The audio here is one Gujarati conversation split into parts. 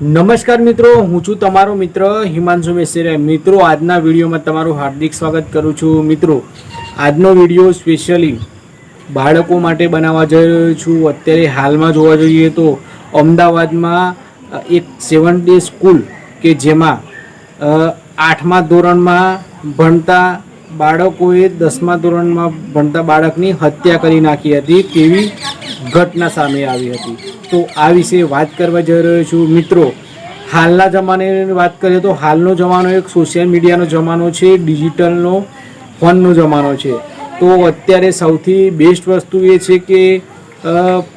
નમસ્કાર મિત્રો, હું છું તમારો મિત્ર હિમાંશુ મેસેરિયા. મિત્રો, આજના વિડીયોમાં તમારું હાર્દિક સ્વાગત કરું છું. મિત્રો, આજનો વીડિયો સ્પેશિયલી બાળકો માટે બનાવવા જઈ રહ્યો છું. અત્યારે હાલમાં જોવા જોઈએ તો અમદાવાદમાં એક સેવન ડે સ્કૂલ કે જેમાં આઠમા ધોરણમાં ભણતા બાળકોએ દસમા ધોરણમાં ભણતા બાળકની હત્યા કરી નાખી હતી તેવી ઘટના સામે આવી હતી. તો આ વિશે વાત કરવા જઈ રહ્યો છું. મિત્રો, હાલના જમાનાની વાત કરીએ તો હાલનો જમાનો એક સોશિયલ મીડિયાનો જમાનો છે ડિજિટલનો ફોનનો જમાનો છે. તો અત્યારે સૌથી બેસ્ટ વસ્તુ એ છે કે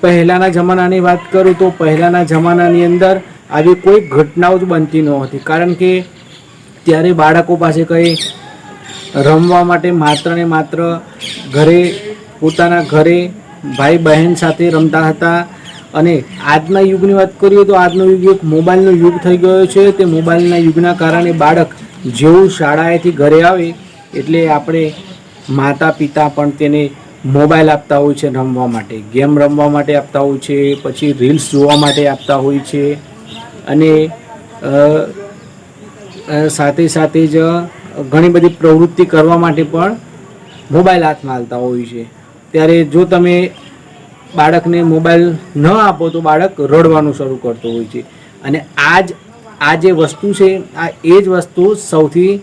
પહેલાંના જમાનાની વાત કરું તો પહેલાંના જમાનાની અંદર આવી કોઈ ઘટનાઓ જ બનતી ન હતી કારણ કે ત્યારે બાળકો પાસે કંઈ રમવા માટે માત્ર ને માત્ર ઘરે, પોતાના ઘરે ભાઈ બહેન સાથે રમતા હતા. અને આજના યુગની વાત કરીએ તો આજનો યુગ એક મોબાઈલનો યુગ થઈ ગયો છે. તે મોબાઈલના યુગના કારણે બાળક જેવું શાળાએથી ઘરે આવે એટલે આપણે માતા પિતા પણ તેને મોબાઈલ આપતા હોય છે રમવા માટે. ગેમ રમવા માટે આપતા હોય છે, પછી રીલ્સ જોવા માટે આપતા હોય છે. અને સાથે સાથે જ ઘણી બધી પ્રવૃત્તિ કરવા માટે પણ મોબાઈલ હાથમાં હાલતા હોય છે. ત્યારે જો તમે બાળકને મોબાઈલ ન આપો તો બાળક રડવાનું શરૂ કરતો હોય છે. અને આ જ આ જે વસ્તુ છે, આ એ જ વસ્તુ સૌથી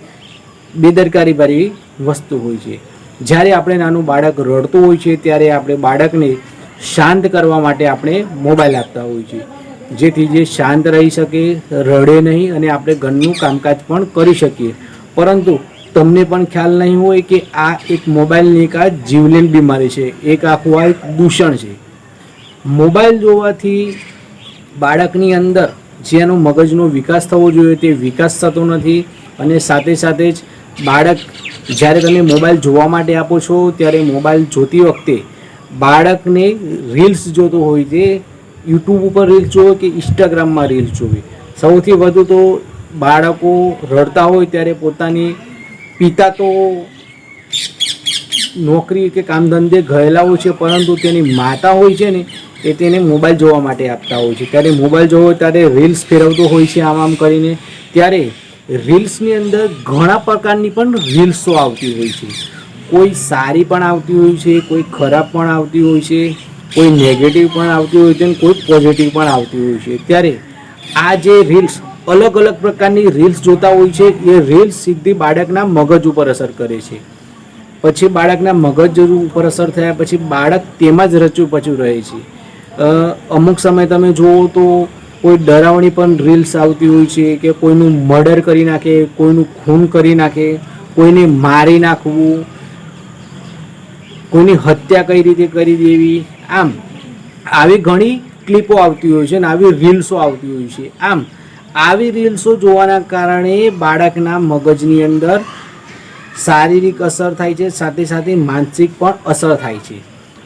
બેદરકારીભરી વસ્તુ હોય છે. જ્યારે આપણે નાનું બાળક રડતું હોય છે, ત્યારે આપણે બાળકને શાંત કરવા માટે આપણે મોબાઈલ આપતા હોય છે. જેથી જે શાંત રહી શકે, રડે નહીં અને આપણે ઘરનું કામકાજ પણ કરી શકીએ. પરંતુ તમને પણ ખ્યાલ નહીં હોય કે આ એક મોબાઈલની એક આ જીવલેણ બીમારી છે. એક આખું આ એક દૂષણ છે. મોબાઈલ જોવાથી બાળકની અંદર જેનો મગજનો વિકાસ થવો જોઈએ તે વિકાસ થતો નથી અને સાથે સાથે જ બાળક જ્યારે તમે મોબાઈલ જોવા માટે આપો છો ત્યારે મોબાઈલ જોતી વખતે બાળકને રીલ્સ જોતો હોય છે. યુટ્યુબ ઉપર રીલ્સ જોવે કે ઇન્સ્ટાગ્રામમાં રીલ્સ જોવે સૌથી વધુ તો બાળકો રડતા હોય ત્યારે પોતાની પિતા તો નોકરી કે કામ ધંધે ગયેલા હોય છે, પરંતુ તેની માતા હોય છે ને, એ તેને મોબાઈલ જોવા માટે આપતા હોય છે. ત્યારે મોબાઈલ જોવો ત્યારે રીલ્સ ફેરવતો હોય છે, આમ આમ કરીને. ત્યારે રીલ્સની અંદર ઘણા પ્રકારની પણ રીલ્સો આવતી હોય છે. કોઈ સારી પણ આવતી હોય છે, કોઈ ખરાબ પણ આવતી હોય છે, કોઈ નેગેટિવ પણ આવતી હોય છે, અને કોઈ પોઝિટિવ પણ આવતી હોય છે. ત્યારે આ જે રીલ્સ અલગ અલગ પ્રકારની રીલ્સ જોતા હોય છે. એ રીલ્સ સીધી બાળકના મગજ ઉપર અસર કરે છે. પછી બાળકના મગજ ઉપર અસર થયા પછી બાળક તેમાં જ રચ્યું પચ્યું રહે છે. અમુક સમય તમે જુઓ તો કોઈ ડરાવણી પણ રીલ્સ આવતી હોય છે કે કોઈનું મર્ડર કરી નાખે, કોઈનું ખૂન કરી નાખે, કોઈને મારી નાખવું, કોઈની હત્યા કઈ રીતે કરી દેવી, આમ. આવી ઘણી ક્લિપો આવતી હોય છે અને આવી રીલ્સો આવતી હોય છે. આમ આવી રીલ્સો જોવાના કારણે બાળકના મગજની અંદર શારીરિક અસર થાય છે, સાથે સાથે માનસિક પણ અસર થાય છે.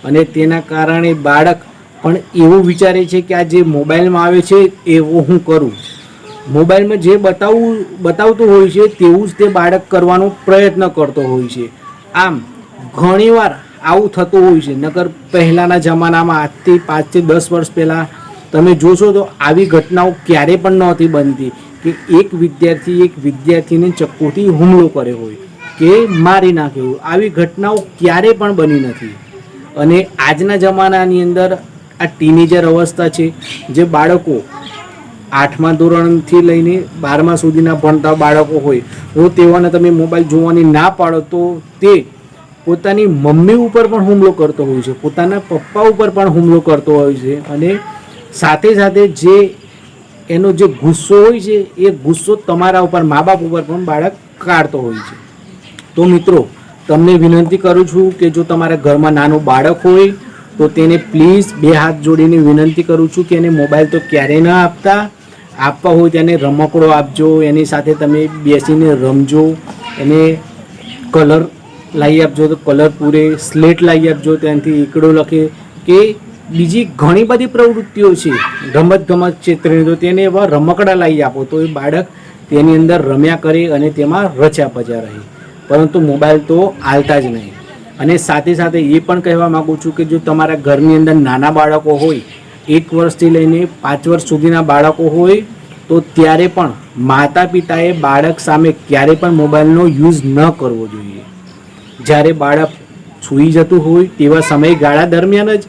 અને તેના કારણે બાળક પણ એવું વિચારે છે કે આ જે મોબાઈલમાં આવે છે, એવો હું કરું. મોબાઈલમાં જે બતાવવું બતાવતું હોય છે, તેવું જ તે બાળક કરવાનો પ્રયત્ન કરતો હોય છે. આમ, ઘણીવાર આવું થતું હોય છે. નગર પહેલાંના જમાનામાં આજથી પાંચથી દસ વર્ષ પહેલાં તમે જોશો તો આવી ઘટનાઓ ક્યારે પણ નહોતી બનતી કે એક વિદ્યાર્થી એક વિદ્યાર્થીને ચક્કુથી હુમલો કર્યો હોય કે મારી નાખ્યો આવી ઘટનાઓ ક્યારે પણ બની નથી. અને આજના જમાનાની અંદર આ ટીનેજર અવસ્થા છે, જે બાળકો આઠમા ધોરણથી લઈને બારમા સુધીના ભણતા બાળકો હોય તો તેઓને તમે મોબાઈલ જોવાની ના પાડો તો તે પોતાની મમ્મી ઉપર પણ હુમલો કરતો હોય છે, પોતાના પપ્પા ઉપર પણ હુમલો કરતો હોય છે અને સાથે સાથે જે એનો જે ગુસ્સો હોય છે, એ ગુસ્સો તમારા ઉપર મા બાપ ઉપર પણ બાળક કાઢતો હોય છે. તો મિત્રો, તમને વિનંતી કરું છું કે જો તમારા ઘરમાં નાનું બાળક હોય, તો તેને પ્લીઝ બે હાથ જોડીને વિનંતી કરું છું કે એને મોબાઈલ તો ક્યારેય ન આપતા. આપવા હોય તેને રમકડો આપજો, એની સાથે તમે બેસીને રમજો, એને કલર લાવી આપજો, તો કલર પૂરે સ્લેટ લાવી આપજો, ત્યાંથી એકડો લખે કે બીજી ઘણી બધી પ્રવૃત્તિઓ છે. રમત ગમત ક્ષેત્રની તો તેને એવા રમકડા લાવી આપો તો એ બાળક તેની અંદર રમ્યા કરે અને તેમાં રચ્યા પચ્યા રહે. પરંતુ મોબાઈલ તો હાલતા જ નહીં. અને સાથે સાથે એ પણ કહેવા માગું છું કે જો તમારા ઘરની અંદર નાના બાળકો હોય, એક વર્ષથી લઈને પાંચ વર્ષ સુધીના બાળકો હોય, તો ત્યારે પણ માતા પિતાએ બાળક સામે ક્યારે પણ મોબાઈલનો યુઝ ન કરવો જોઈએ. જ્યારે બાળક સૂઈ જતું હોય, તેવા સમયગાળા દરમિયાન જ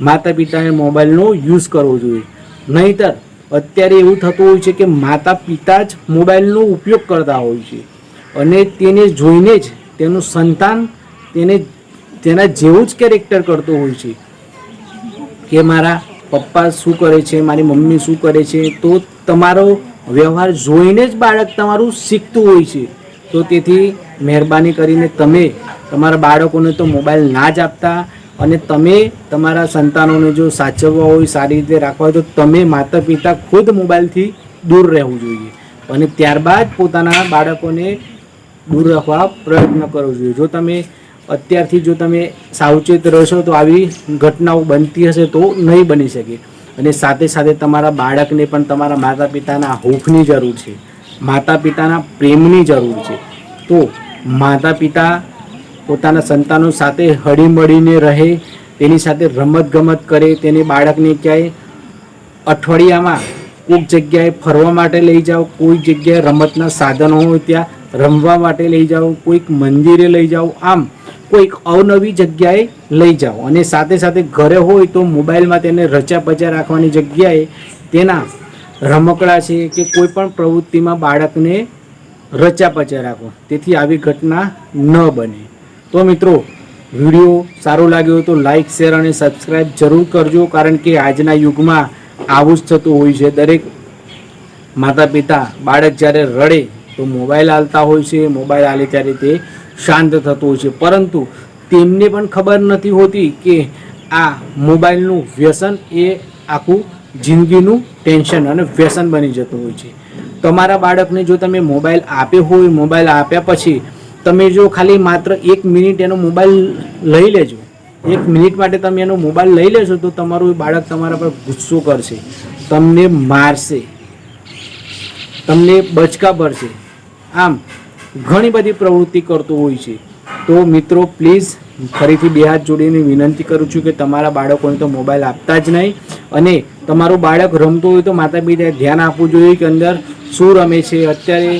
માતા પિતાને મોબાઈલનો યુઝ કરવો જોઈએ. નહીતર અત્યારે એવું થતું હોય છે કે માતા પિતા જ મોબાઈલનો ઉપયોગ કરતા હોય છે. અને તેને જોઈને જ તેનું સંતાન તેને તેના જેવું જ કેરેક્ટર કરતો હોય છે. કે મારા પપ્પા શું કરે છે, મારી મમ્મી શું કરે છે, તો તમારો વ્યવહાર જોઈને જ બાળક તમારું શીખતું હોય છે. તો તેથી મહેરબાની કરીને તમે તમારા બાળકોને તો મોબાઈલ ના જ આપતા અને તમે તમારા સંતાનોને જો સાચવવા હોય, સારી રીતે રાખવા હોય, તો તમે માતા પિતા ખુદ મોબાઈલથી દૂર રહેવું જોઈએ. અને ત્યારબાદ પોતાના બાળકોને દૂર રાખવા પ્રયત્ન કરવો જોઈએ. જો તમે અત્યારથી જો તમે સાવચેત રહેશો, તો આવી ઘટનાઓ બનતી હશે તો નહીં બની શકે. અને સાથે સાથે તમારા બાળકને પણ તમારા માતા પિતાના હૂફની જરૂર છે. માતા પિતાના પ્રેમની જરૂર છે. તો માતા પિતા પોતાના સંતાનો સાથે હળીમળીને રહે, તેની સાથે રમતગમત કરે, તેને બાળકને ક્યાંય અઠવાડિયામાં કોઈક જગ્યાએ ફરવા માટે લઈ જાઓ કોઈ જગ્યાએ રમતના સાધનો હોય ત્યાં રમવા માટે લઈ જાઓ, કોઈક મંદિરે લઈ જાઓ, આમ કોઈક અવનવી જગ્યાએ લઈ જાઓ. અને સાથે સાથે ઘરે હોય તો મોબાઈલમાં તેને રચા પચા રાખવાની જગ્યાએ તેના રમકડા છે કે કોઈ પણ પ્રવૃત્તિમાં બાળકને રચા પચા રાખો. તેથી આવી ઘટના ન બને. તો મિત્રો, વીડિયો સારો લાગ્યો તો લાઈક શેર અને સબસ્ક્રાઈબ જરૂર કરજો, કારણ કે આજના યુગમાં આવું જ થતું હોય છે. દરેક માતા પિતા બાળક જ્યારે રડે તો મોબાઈલ હાલતા હોય છે, મોબાઈલ હાલે ત્યારે તે શાંત થતું હોય છે. પરંતુ તેમને પણ ખબર નથી હોતી કે આ મોબાઈલનું વ્યસન એ આખું જિંદગીનું ટેન્શન અને વ્યસન બની જતું હોય છે. તમારા બાળકને જો તમે મોબાઈલ આપ્યો હોય, મોબાઈલ આપ્યા પછી તમે જો ખાલી માત્ર એક મિનિટ એનો મોબાઈલ લઈ લેજો. એક મિનિટ માટે તમે એનો મોબાઈલ લઈ લેશો તો તમારું બાળક તમારા પર ગુસ્સો કરશે. તમને મારશે. તમને બચકા ભરશે. આમ ઘણી બધી પ્રવૃત્તિ કરતો હોય છે. તો મિત્રો પ્લીઝ ફરીથી બે હાથ જોડીને વિનંતી કરું છું કે તમારા બાળકોને તો મોબાઈલ આપતા જ નહીં અને તમારું બાળક રમતું હોય તો માતા પિતાએ ધ્યાન આપવું જોઈએ કે અંદર શું રમે છે, અત્યારે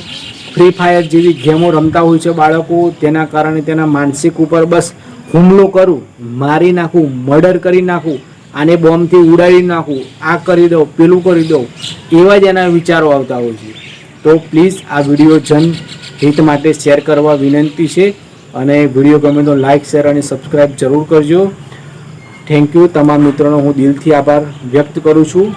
ફ્રી ફાયર જેવી ગેમો રમતા હોય છે બાળકો, તેના કારણે તેના માનસિક ઉપર બસ હુમલો કરું, મારી નાખું મર્ડર કરી નાખું, આને બોમ્બથી ઉડાડી નાખું, આ કરી દઉં, પેલું કરી દઉં, એવા જ એના વિચારો આવતા હોય છે. તો પ્લીઝ આ વીડિયો જન હિત માટે શેર કરવા વિનંતી છે અને વીડિયો ગમે તો લાઇક શેર અને સબસ્ક્રાઈબ જરૂર કરજો. થેન્ક યુ તમામ મિત્રોનો હું દિલથી આભાર વ્યક્ત કરું છું.